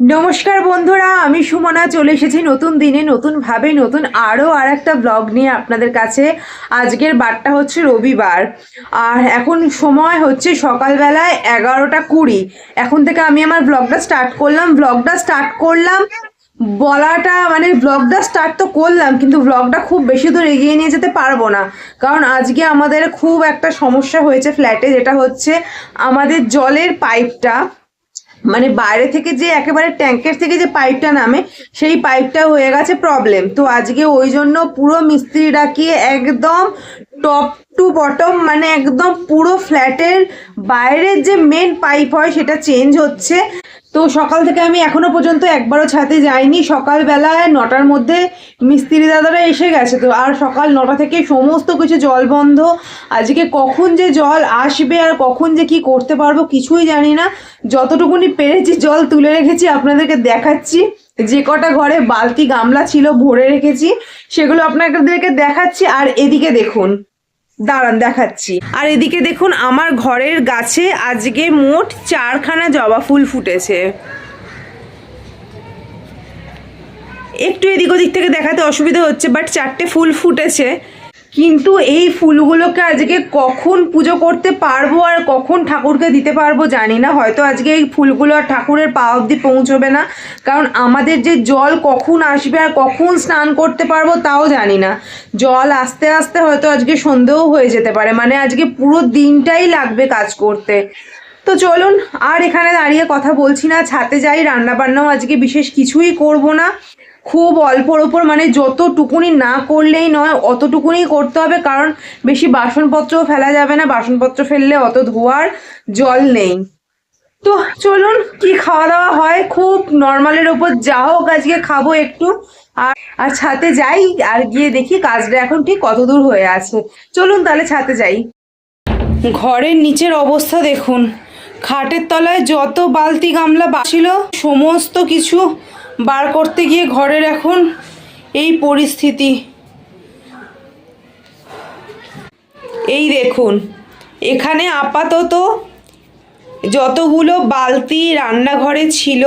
নমস্কার বন্ধুরা, আমি সুমনা, চলে এসেছি নতুন দিনে, নতুনভাবে, নতুন আরও আর একটা ব্লগ নিয়ে আপনাদের কাছে। আজকের বারটা হচ্ছে রবিবার, আর এখন সময় হচ্ছে সকালবেলায় এগারোটা কুড়ি। এখন থেকে আমি আমার ব্লগটা স্টার্ট করলাম। ব্লগটা স্টার্ট করলাম, বলাটা মানে ব্লগটা স্টার্ট তো করলাম, কিন্তু ব্লগটা খুব বেশি দূর এগিয়ে নিয়ে যেতে পারব না। কারণ আজকে আমাদের খুব একটা সমস্যা হয়েছে ফ্ল্যাটে যেটা হচ্ছে আমাদের জলের পাইপটা মানে বাইরে থেকে যে একেবারে ট্যাঙ্কের থেকে যে পাইপটা নামে, সেই পাইপটা হয়ে গেছে প্রবলেম তো আজকে ওই জন্য পুরো মিস্ত্রি ডাকিয়ে একদম টপ টু বটম মানে একদম পুরো ফ্ল্যাটের বাইরের যে মেন পাইপ হয়, সেটা চেঞ্জ হচ্ছে। তো সকাল থেকে আমি এখনও পর্যন্ত একবারও ছাদে যাইনি। সকালবেলায় নটার মধ্যে মিস্ত্রি দাদারা এসে গেছে তো। আর সকাল নটা থেকে সমস্ত কিছু জল বন্ধ। আজকে কখন যে জল আসবে আর কখন যে কি করতে পারব কিছুই জানি না। যতটুকুনি পেরেছি জল তুলে রেখেছি, আপনাদেরকে দেখাচ্ছি। যে কটা ঘরে বালতি গামলা ছিল ভরে রেখেছি, সেগুলো আপনাদেরকে দেখাচ্ছি। আর এদিকে দেখুন দাঁড়ান, দেখাচ্ছি। আর এদিকে দেখুন, আমার ঘরের গাছে আজকে মোট চারখানা জবা ফুল ফুটেছে। একটু এদিক ওদিক থেকে দেখাতে অসুবিধা হচ্ছে বাট চারটে ফুল ফুটেছে। কিন্তু এই ফুলগুলোকে আজকে কখন পুজো করতে পারব আর কখন ঠাকুরকে দিতে পারব জানি না। হয়তো আজকে এই ফুলগুলো আর ঠাকুরের পা অবধি পৌঁছবে না। কারণ আমাদের যে জল কখন আসবে আর কখন স্নান করতে পারব তাও জানি না। জল আস্তে আস্তে হয়তো আজকে সন্ধেও হয়ে যেতে পারে। মানে আজকে পুরো দিনটাই লাগবে কাজ করতে। তো চলুন, আর এখানে দাঁড়িয়ে কথা বলছি না। ছাতে যাই রান্না বান্নাও আজকে বিশেষ কিছুই করব না। খুব অল্পর ওপর মানে যতটুকুনি না করলেই নয়, অতটুকুনি করতে হবে, কারণ বেশি বাসনপত্রও ফেলা যাবে না, বাসনপত্র ফেললে অত ধোয়ার জল নেই। তো চলুন, কি খাওয়া দাওয়া হয়? খুব নর্মালের ওপর যা হোক আজকে খাব একটু। আর আর ছাতে যাই, আর গিয়ে দেখি কাজটা এখন ঠিক কত দূর হয়ে আছে। চলুন তাহলে ছাতে যাই। ঘরের নিচের অবস্থা দেখুন। খাটের তলায় যত বালতি গামলা ছিল, সমস্ত কিছু বার করতে গিয়ে ঘরের এখন এই পরিস্থিতি। এই দেখুন, এখানে আপাতত যতগুলো বালতি রান্নাঘরে ছিল,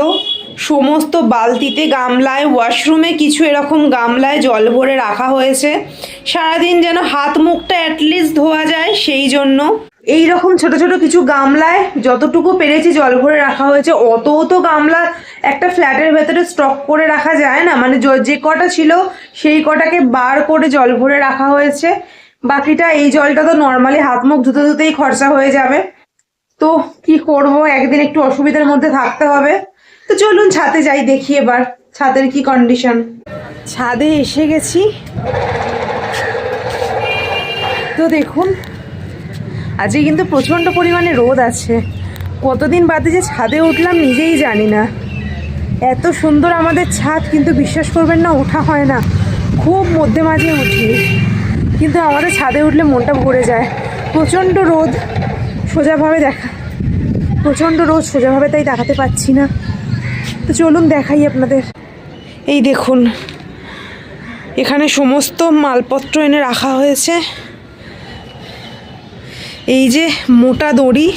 সমস্ত বালতিতে গামলায়, ওয়াশরুমে কিছু এরকম গামলায় জল ভরে রাখা হয়েছে। সারাদিন যেন হাত মুখটা অ্যাটলিস্ট ধোয়া যায়, সেই জন্য এই রকম ছোট ছোট কিছু গামলায় যতটুকু পেরেছি জল ভরে রাখা হয়েছে অত অত গামলা একটা ফ্ল্যাটের ভেতরে স্টক করে রাখা যায় না। মানে যে কটা ছিল, সেই কটাকে বার করে জল ভরে রাখা হয়েছে। বাকিটা এই জলটা তো নর্মালি হাত মুখ ধুতে ধুতেই খরচা হয়ে যাবে। তো কি করব? একদিন একটু অসুবিধার মধ্যে থাকতে হবে। তো চলুন ছাদে যাই, দেখি এবার ছাদের কি কন্ডিশন ছাদে এসে গেছি। তো দেখুন আজকে কিন্তু প্রচণ্ড পরিমাণে রোদ আছে। কতদিন বাদে যে ছাদে উঠলাম নিজেই জানি না। এত সুন্দর আমাদের ছাদ, কিন্তু বিশ্বাস করবেন না, ওঠা হয় না। খুব মধ্যে মাঝে উঠি। কিন্তু আমাদের ছাদে উঠলে মনটা ভরে যায়। প্রচণ্ড রোদ সোজাভাবে দেখা, প্রচণ্ড রোদ সোজাভাবে তাই দেখাতে পাচ্ছি না। তো চলুন দেখাই আপনাদের। এই দেখুন, এখানে সমস্ত মালপত্র এনে রাখা হয়েছে। এই যে মোটা দড়ি,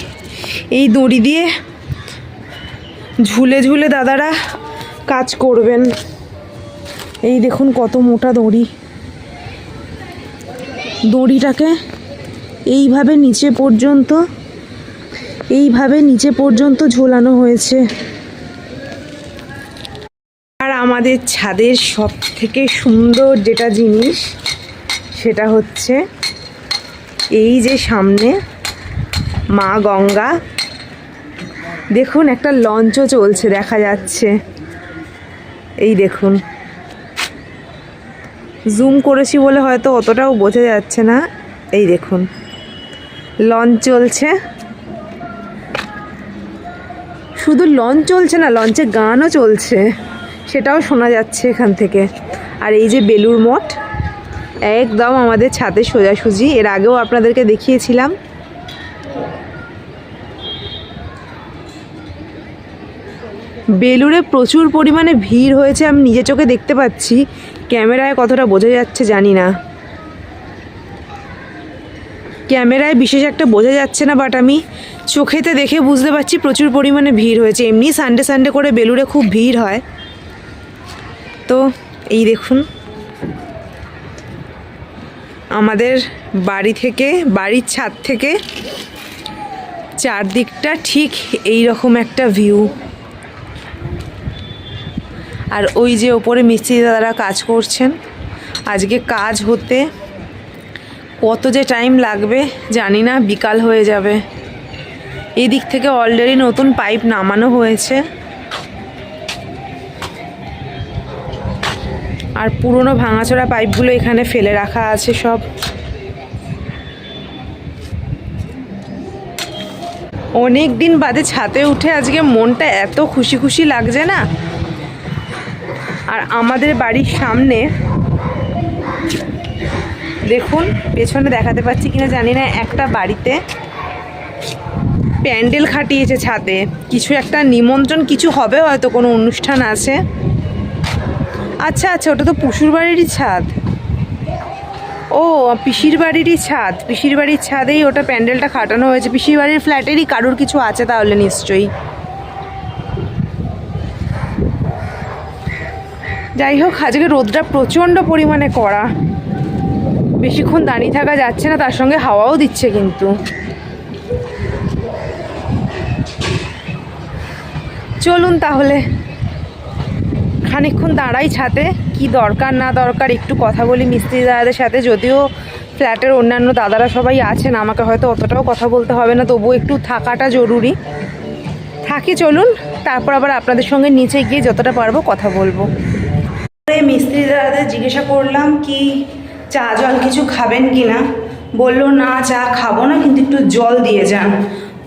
এই দড়ি দিয়ে ঝুলে ঝুলে দাদারা কাজ করবেন। এই দেখুন কত মোটা দড়ি। দড়িটাকে এইভাবে নিচে পর্যন্ত, এইভাবে নিচে পর্যন্ত ঝোলানো হয়েছে। আর আমাদের ছাদের সব থেকে সুন্দর যেটা জিনিস, সেটা হচ্ছে এই যে সামনে মা গঙ্গা। দেখুন, একটা লঞ্চও চলছে, দেখা যাচ্ছে। এই দেখুন। জুম করেছি বলে হয়তো অতটাও বোঝা যাচ্ছে না। এই দেখুন। লঞ্চ চলছে। শুধু লঞ্চ চলছে না, লঞ্চে গানও চলছে। সেটাও শোনা যাচ্ছে এখান থেকে। আর এই যে বেলুর মঠ। একদম আমাদের ছাদে সোজাসুজি। এর আগেও আপনাদেরকে দেখিয়েছিলাম। বেলুড়ে প্রচুর পরিমাণে ভিড় হয়েছে, আমি নিজে চোখে দেখতে পাচ্ছি। ক্যামেরায় কতটা বোঝা যাচ্ছে জানি না। ক্যামেরায় বিশেষ একটা বোঝা যাচ্ছে না বাট আমি চোখেতে দেখে বুঝতে পারছি প্রচুর পরিমাণে ভিড় হয়েছে। এমনি সানডে সানডে করে বেলুড়ে খুব ভিড় হয়। তো এই দেখুন। আমাদের বাড়ি থেকে, বাড়ির ছাদ থেকে চারদিকটা ঠিক এই রকম একটা ভিউ আর ওই যে ওপরে মিস্ত্রি দাদারা কাজ করছেন। আজকে কাজ হতে কত যে টাইম লাগবে জানি না, বিকাল হয়ে যাবে। এই দিক থেকে অলরেডি নতুন পাইপ নামানো হয়েছে। আর পুরনো ভাঙাচোরা পাইপগুলো এখানে ফেলে রাখা আছে সব। অনেক দিন বাদে ছাতে উঠে আজকে মনটা এত খুশি খুশি লাগছে না? আর আমাদের বাড়ির সামনে দেখুন, পেছনে দেখাতে পাচ্ছি কিনা জানি না, একটা বাড়িতে প্যান্ডেল খাটিয়েছে ছাদে কিছু একটা নিমন্ত্রণ, কিছু হবে হয়তো কোনো অনুষ্ঠান আছে। আচ্ছা আচ্ছা ওটা তো পুষুর বাড়িরই ছাদ। ও, পিসির বাড়িরই ছাদ। পিসির বাড়ির ছাদেই ওটা প্যান্ডেলটা খাটানো হয়েছে। পিসির বাড়ির ফ্ল্যাটেরই কারোর কিছু আছে তাহলে নিশ্চয়ই। যাই হোক, আজকে রোদটা প্রচণ্ড পরিমাণে কড়া। বেশিক্ষণ দাঁড়িয়ে থাকা যাচ্ছে না, তার সঙ্গে হাওয়াও দিচ্ছে কিন্তু। চলুন তাহলে। খানিকক্ষণ দাঁড়াই ছাতে কি দরকার না দরকার একটু কথা বলি মিস্ত্রি দাদাদের সাথে, যদিও ফ্ল্যাটের অন্যান্য দাদারা সবাই আছেন, আমাকে হয়তো অতটাও কথা বলতে হবে না, তবুও একটু থাকাটা জরুরি। থাকি চলুন, তারপর আবার আপনাদের সঙ্গে নিচে গিয়ে যতটা পারব কথা বলব। মিস্ত্রি দাদাদের জিজ্ঞাসা করলাম কি চা জল কিছু খাবেন কি না বলল, না, চা খাব না, কিন্তু একটু জল দিয়ে যান।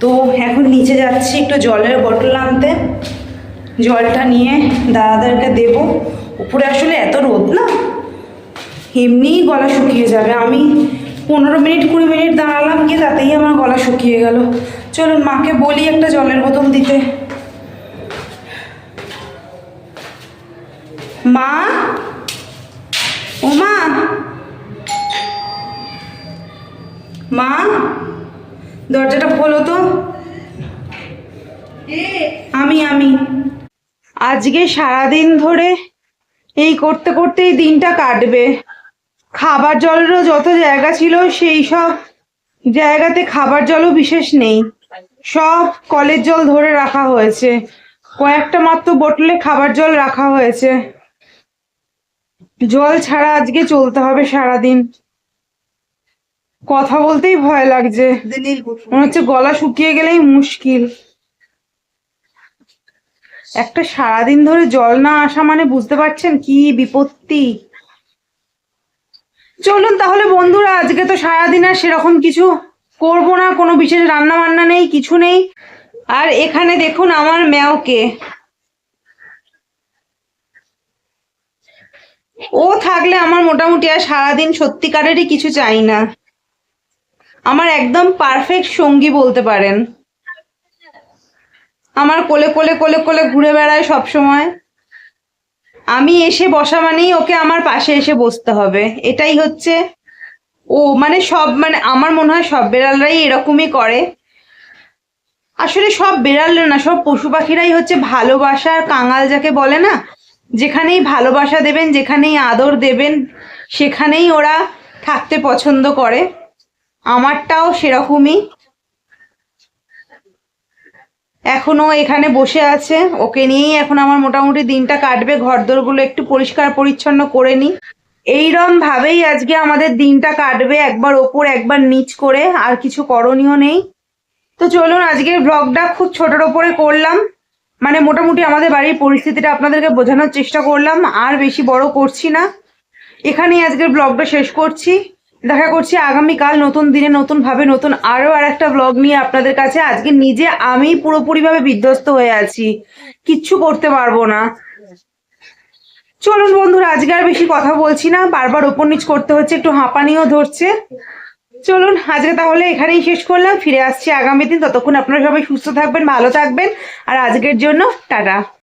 তো এখন নিচে যাচ্ছি, একটু জলের বোতল আনতে। জলটা নিয়ে দাদাদেরকে দেবো। উপরে আসলে এত রোদ না? এমনিই গলা শুকিয়ে যাবে। আমি পনেরো মিনিট, কুড়ি মিনিট দাঁড়ালাম গিয়ে তাতেই আমার গলা শুকিয়ে গেল। চলুন, মাকে বলি একটা জলের বোতল দিতে। মা? ও মা? মা? দরজাটা খোলো তো। আমি আমি। আজকে সারাদিন ধরে এই করতে করতে এই দিনটা কাটবে। খাবার জলেরও যত জায়গা ছিল সেই সব জায়গাতে খাবার জলও বিশেষ নেই। সব কলের জল ধরে রাখা হয়েছে। কয়েকটা মাত্র বোতলে খাবার জল রাখা হয়েছে। জল ছাড়া আজকে চলতে হবে সারাদিন। কথা বলতেই ভয় লাগছে। মনে হচ্ছে গলা শুকিয়ে গেলেই মুশকিল। একটা সারাদিন ধরে জল না আসা মানে বুঝতে পারছেন কি বিপত্তি? চলুন তাহলে বন্ধুরা, আজকে তো সারাদিন আর সেরকম কিছু করব না, কোনো বিশেষ রান্না বান্না নেই, কিছু নেই। আর এখানে দেখুন আমার ম্যাওকে। ও থাকলে আমার মোটামুটি আর সারাদিন সত্যিকারেরই কিছু চাই না। আমার একদম পারফেক্ট সঙ্গী বলতে পারেন। আমার কোলে কোলে কোলে কোলে ঘুরে বেড়ায় সব সময়। আমি এসে বসা মানেই ওকে আমার পাশে এসে বসতে হবে। এটাই হচ্ছে ও মানে সব মানে আমার মনে হয় সব বেড়ালরাই এরকমই করে। আসলে সব বেড়াল না, সব পশু পাখিরাই হচ্ছে ভালোবাসার কাঙাল যাকে বলে না? যেখানেই ভালোবাসা দেবেন, যেখানেই আদর দেবেন, সেখানেই ওরা থাকতে পছন্দ করে। আমারটাও সেরকমই। এখনও এখানে বসে আছে। ওকে নিয়েই এখন আমার মোটামুটি দিনটা কাটবে। ঘরদোরগুলো একটু পরিষ্কার পরিচ্ছন্ন করে নিই। ভাবেই আজকে আমাদের দিনটা কাটবে, একবার ওপর, একবার নিচ করে। আর কিছু করণীয় নেই। তো চলুন, আজকের ব্লগটা খুব ছোটোর ওপরে করলাম। মানে মোটামুটি আমাদের বাড়ির পরিস্থিতিটা আপনাদেরকে বোঝানোর চেষ্টা করলাম। আর বেশি বড় করছি না। এখানেই আজকের ব্লগটা শেষ করছি। দেখা করছি আগামীকাল নতুন দিনে নতুন ভাবে নতুন আরও আর একটা ব্লগ নিয়ে আপনাদের কাছে। আজকে নিজে আমি পুরোপুরিভাবে বিধ্বস্ত হয়ে আছি। কিচ্ছু করতে পারব না। চলুন বন্ধুরা, আজকে আর বেশি কথা বলছি না। বারবার ওপর নিচ করতে হচ্ছে, একটু হাঁপানিও ধরছে। চলুন, আজকে তাহলে এখানেই শেষ করলাম। ফিরে আসছি আগামী দিন। ততক্ষণ আপনারা সবাই সুস্থ থাকবেন, ভালো থাকবেন। আর আজকের জন্য টাটা।